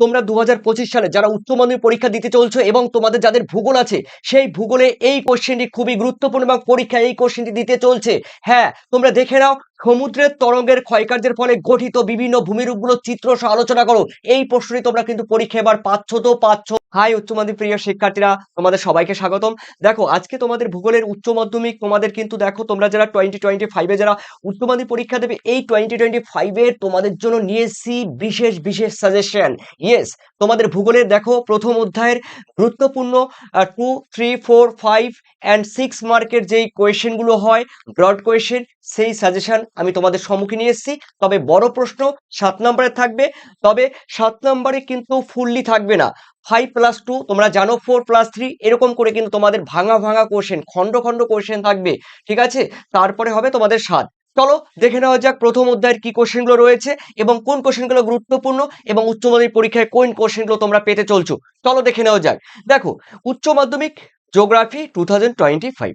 তোমরা দু হাজার পঁচিশ সালে যারা উচ্চ মাধ্যমিক পরীক্ষা দিতে চলছো এবং তোমাদের যাদের ভূগোল আছে, সেই ভূগোলে এই কোশ্চেনটি খুবই গুরুত্বপূর্ণ এবং পরীক্ষায় এই কোশ্চেনটি দিতে চলছে। হ্যাঁ তোমরা দেখে নাও সমুদ্রের তরঙ্গের ক্ষয়কার্যের ফলে গঠিত বিভিন্ন ভূমিরূপগুলোর চিত্র সহ আলোচনা করো। এই প্রশ্নটি তোমরা কিন্তু পরীক্ষা এবার পাচ্ছ তো পাচ্ছ। হাই, উচ্চ মাধ্যমিক প্রিয় শিক্ষার্থীরা, তোমাদের সবাইকে স্বাগতম। দেখো, আজকে তোমাদের ভূগোলের উচ্চ মাধ্যমিক, তোমাদের কিন্তু দেখো, তোমরা যারা টোয়েন্টি টোয়েন্টি ফাইভে যারা উচ্চ মাধ্যমিক পরীক্ষা দেবে, এই টোয়েন্টি টোয়েন্টি ফাইভের তোমাদের জন্য নিয়ে এসেছি বিশেষ বিশেষ সাজেশন ইয়েস তোমাদের ভূগোলের দেখো, প্রথম অধ্যায়ের গুরুত্বপূর্ণ two three four five and six মার্কের যেই কোয়েশ্চেনগুলো হয় ব্রড কোয়েশ্চেন সেই সাজেশন আমি তোমাদের সম্মুখে নিয়ে এসেছি। তবে বড় প্রশ্ন, সাত নম্বরে থাকবে। তবে সাত নম্বরে কিন্তু ফুললি থাকবে না। ফাইভ প্লাস টু তোমরা জানো ফোর প্লাস থ্রি এরকম করে কিন্তু তোমাদের ভাঙা ভাঙা কোশ্চেন খণ্ড খণ্ড কোশ্চেন থাকবে। ঠিক আছে? তারপরে হবে তোমাদের সাত। চলো, দেখে নেওয়া যাক প্রথম অধ্যায়ের কি কোশ্চেনগুলো রয়েছে এবং কোন কোশ্চেনগুলো গুরুত্বপূর্ণ এবং উচ্চ মাধ্যমিক পরীক্ষায় কোন কোশ্চেনগুলো তোমরা পেতে চলছো। চলো, দেখে নেওয়া যাক। দেখো, উচ্চ মাধ্যমিক geography two thousand twenty five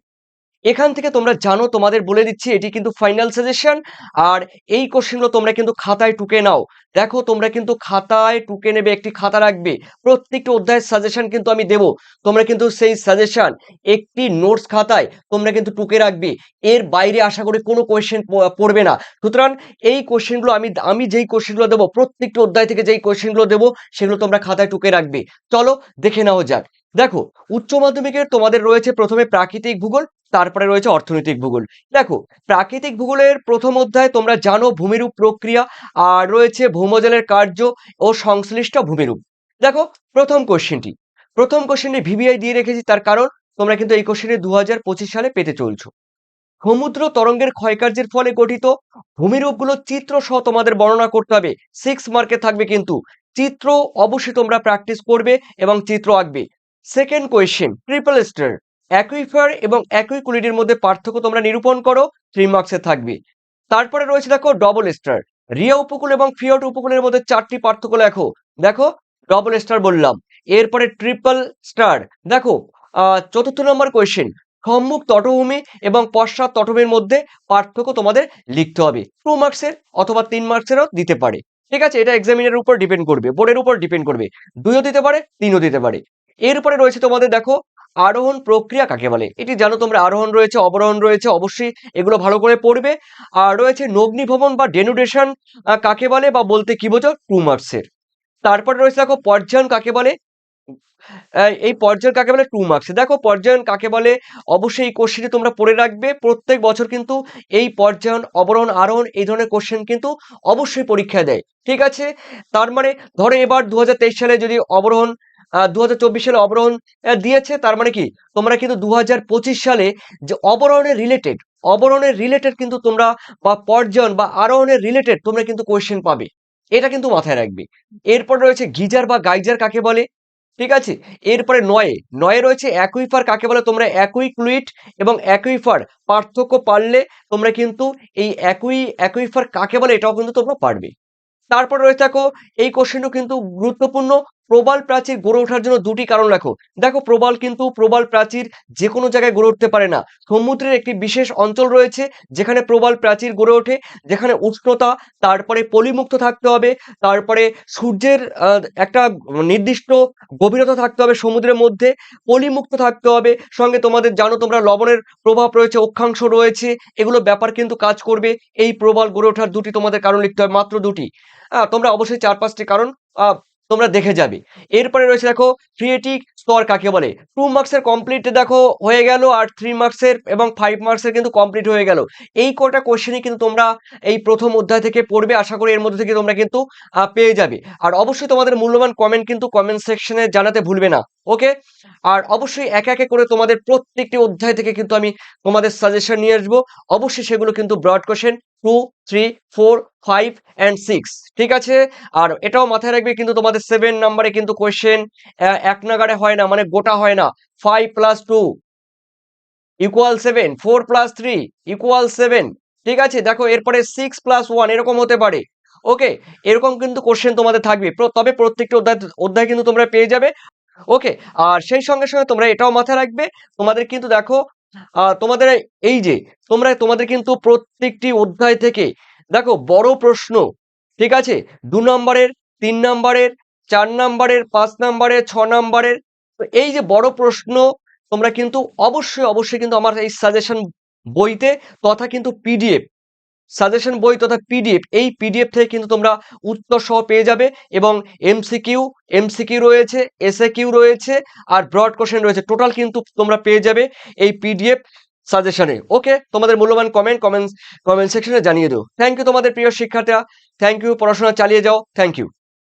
এখান থেকে তোমরা জানো, তোমাদের বলে দিচ্ছি, এটি কিন্তু ফাইনাল সাজেশন আর এই কোশ্চেনগুলো তোমরা কিন্তু খাতায় টুকে নাও। দেখো, তোমরা কিন্তু খাতায় টুকে নেবে, একটি খাতা রাখবে। প্রত্যেকটি অধ্যায়ের সাজেশন কিন্তু আমি দেব। তোমরা কিন্তু সেই সাজেশন একটি নোটস খাতায় তোমরা কিন্তু টুকে রাখবে। এর বাইরে আশা করি কোনো কোয়েশ্চেন পড়বে না। সুতরাং এই কোশ্চেনগুলো আমি আমি যেই কোশ্চেনগুলো দেবো, প্রত্যেকটি অধ্যায় থেকে যেই কোশ্চেনগুলো দেবো, সেগুলো তোমরা খাতায় টুকে রাখবে। চলো, দেখে নেওয়া যাক। দেখো, উচ্চ মাধ্যমিকের তোমাদের রয়েছে প্রথমে প্রাকৃতিক ভূগোল তারপরে রয়েছে অর্থনৈতিক ভূগোল। দেখো, প্রাকৃতিক ভূগোলের প্রথম অধ্যায় তোমরা জানো ভূমিরূপ প্রক্রিয়া, আর রয়েছে ভৌমজলের কার্য ও সংশ্লিষ্ট ভূমিরূপ। দেখো, প্রথম কোশ্চেনটি প্রথম কোশ্চেনটি ভিভিআই দিয়ে রেখেছি, তার কারণ তোমরা কিন্তু এই কোশ্চেনটি দু হাজার পঁচিশ সালে পেতে চলছো। সমুদ্র তরঙ্গের ক্ষয়কার্যের ফলে গঠিত ভূমিরূপগুলো চিত্র সহ তোমাদের বর্ণনা করতে হবে। সিক্স মার্কে থাকবে কিন্তু। চিত্র অবশ্যই তোমরা প্র্যাকটিস করবে এবং চিত্র আঁকবে। Second question triple star aquifer এবং অ্যাকুইকুলিটির মধ্যে পার্থক্য তোমরা নিরূপণ করো থ্রি মার্কসে থাকবে। তারপরে রয়েছে দেখো ডবল স্টার রিয়া উপকূল এবং ফিয়ট উপকূলের মধ্যে চারটি পার্থক্য লেখো। দেখো ডবল স্টার বললাম। এরপরে ট্রিপল স্টার দেখো চতুর্থ নম্বর কোয়েশ্চেন সম্মুখ তটভূমি এবং পশ্চাৎ তটভূমির মধ্যে পার্থক্য তোমাদের লিখতে হবে। টু মার্কসের অথবা তিন মার্কসেরও দিতে পারে। ঠিক আছে, এটা এক্সামিনের উপর ডিপেন্ড করবে বোর্ডের উপর ডিপেন্ড করবে। দুইও দিতে পারে, তিনও দিতে পারে। এরপরে রয়েছে তোমাদের দেখো আরোহণ প্রক্রিয়া কাকে বলে? এটি জানো তোমরা, আরোহণ রয়েছে, অবরোহণ রয়েছে, অবশ্যই এগুলো ভালো করে পড়বে। আর রয়েছে নগ্নিভবন বা ডেনুডেশন কাকে বলে বা বলতে কি বোঝো টু মার্কসের তারপরে রয়েছে দেখো পর্যায়ন কাকে বলে? এই পর্যায়ন কাকে বলে? টু মার্কস দেখো পর্যায়ন কাকে বলে? অবশ্যই এই কোশ্চেনটি তোমরা পড়ে রাখবে। প্রত্যেক বছর কিন্তু এই পর্যায়ন, অবরোহণ, আরোহণ এই ধরনের কোশ্চেন কিন্তু অবশ্যই পরীক্ষা দেয়। ঠিক আছে? তার মানে ধরো এবার দু হাজার তেইশ সালে যদি অবরোহণ দু হাজার চব্বিশ সালে অবরোহণ দিয়েছে। তার মানে কি? তোমরা কিন্তু দু হাজার পঁচিশ সালে যে অবরোহণের রিলেটেড অবরোহণের রিলেটেড কিন্তু তোমরা বা পর্যায়ন বা আরোহণের রিলেটেড তোমরা কিন্তু কোয়েশ্চেন পাবে। এটা কিন্তু মাথায় রাখবে। এরপর রয়েছে গিজার বা গাইজার কাকে বলে? ঠিক আছে? এরপরে নয়ে নয়ে রয়েছে অ্যাকুইফার কাকে বলে? তোমরা অ্যাকুইক্লুইট এবং অ্যাকুইফার পার্থক্য পারলে তোমরা কিন্তু এই অ্যাকুই অ্যাকুইফার কাকে বলে? এটাও কিন্তু তোমরা পারবে। তারপর রয়েছে দেখো, এই কোশ্চেনও কিন্তু গুরুত্বপূর্ণ। প্রবাল প্রাচীর গড়ে ওঠার জন্য দুটি কারণ রাখো দেখো প্রবাল কিন্তু প্রবাল প্রাচীর যে কোনো জায়গায় গড়ে উঠতে পারে না। সমুদ্রের একটি বিশেষ অঞ্চল রয়েছে যেখানে প্রবাল প্রাচীর গড়ে ওঠে যেখানে উষ্ণতা তারপরে পলিমুক্ত থাকতে হবে তারপরে সূর্যের একটা নির্দিষ্ট গভীরতা থাকতে হবে সমুদ্রের মধ্যে পলিমুক্ত থাকতে হবে। সঙ্গে তোমাদের জানো তোমরা লবণের প্রভাব রয়েছে অক্ষাংশ রয়েছে এগুলো ব্যাপার কিন্তু কাজ করবে। এই প্রবাল গড়ে ওঠার দুটি তোমাদের কারণ লিখতে হবে মাত্র দুটি। আহ, তোমরা অবশ্যই চার পাঁচটি কারণ তোমরা দেখে যাবে। এরপরে রয়েছে দেখো থ্রিয়েটিক স্তর কাকে বলে? টু মার্কসের কমপ্লিট দেখো, হয়ে গেল, আর থ্রি মার্কসের এবং ফাইভ মার্কসের কিন্তু কমপ্লিট হয়ে গেল। এই কটা কোশ্চেনই কিন্তু তোমরা এই প্রথম অধ্যায় থেকে পড়বে, আশা করি এর মধ্যে থেকে তোমরা কিন্তু পেয়ে যাবে। আর অবশ্যই তোমাদের মূল্যবান কমেন্ট কিন্তু কমেন্ট সেকশনে জানাতে ভুলবে না ওকে আর অবশ্যই একে একে করে তোমাদের প্রত্যেকটি অধ্যায় থেকে কিন্তু আমি তোমাদের সাজেশন নিয়ে আসব। অবশ্যই সেগুলো কিন্তু broad question two three four five and six ঠিক আছে? আর এটাও মাথায় রাখবে কিন্তু তোমাদের সেভেন নাম্বারে কিন্তু কোয়েশ্চেন এক নাগারে হয় না মানে গোটা হয় না। Five plus two equal seven four plus three equal seven ঠিক আছে? দেখো, এরপরে সিক্স প্লাস ওয়ান এরকম হতে পারে। ওকে? এরকম কিন্তু কোশ্চেন তোমাদের থাকবে। তবে প্রত্যেকটি অধ্যায় অধ্যায় কিন্তু তোমরা পেয়ে যাবে। ওকে? আর সেই সঙ্গে সঙ্গে তোমরা এটাও মাথায় রাখবে। তোমাদের কিন্তু দেখো তোমাদের এই যে, তোমরা, তোমাদের কিন্তু প্রত্যেকটি অধ্যায় থেকে, দেখো, বড় প্রশ্ন, ঠিক আছে? দু নম্বরের, তিন নম্বরের, চার নম্বরের, পাঁচ নম্বরের, ছ নম্বরের এই যে বড় প্রশ্ন, তোমরা কিন্তু অবশ্যই অবশ্যই কিন্তু আমার এই সাজেশন বইতে, তথা কিন্তু পিডিএফ সাজেশন বই তথা পিডিএফ এই পিডিএফ থেকে কিন্তু তোমরা উত্তর সহ পেয়ে যাবে এবং এমসিকিউ এমসিকিউ রয়েছে এসএ কিউ রয়েছে আর ব্রড কোশ্চেন রয়েছে। টোটাল কিন্তু তোমরা পেয়ে যাবে এই পিডিএফ সাজেশনে ওকে তোমাদের মূল্যবান কমেন্ট কমেন্ট কমেন্ট সেকশনে জানিয়ে দিও। থ্যাংক ইউ তোমাদের প্রিয় শিক্ষার্থীরা। থ্যাংক ইউ পড়াশোনা চালিয়ে যাও। Thank you